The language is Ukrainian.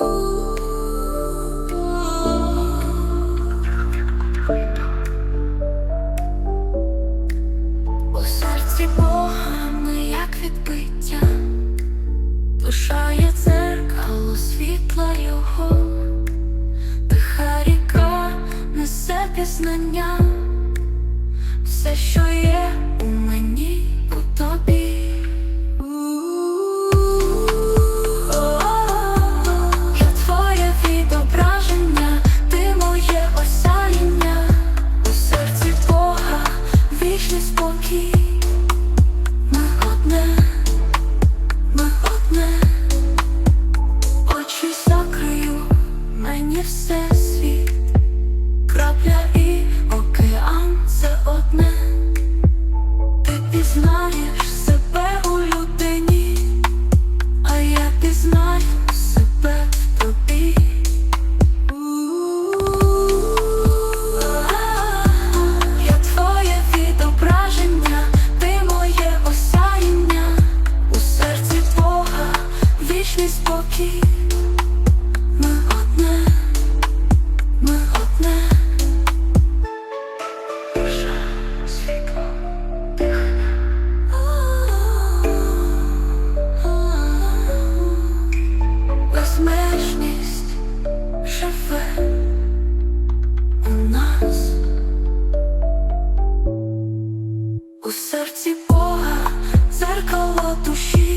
У серці Бога ми як відбиття, душа є світла його, тиха ріка несе пізнання, все, що є. у спокій, ми одне, ми світло. Безмежність живе у нас у серці Бога, зеркало душі.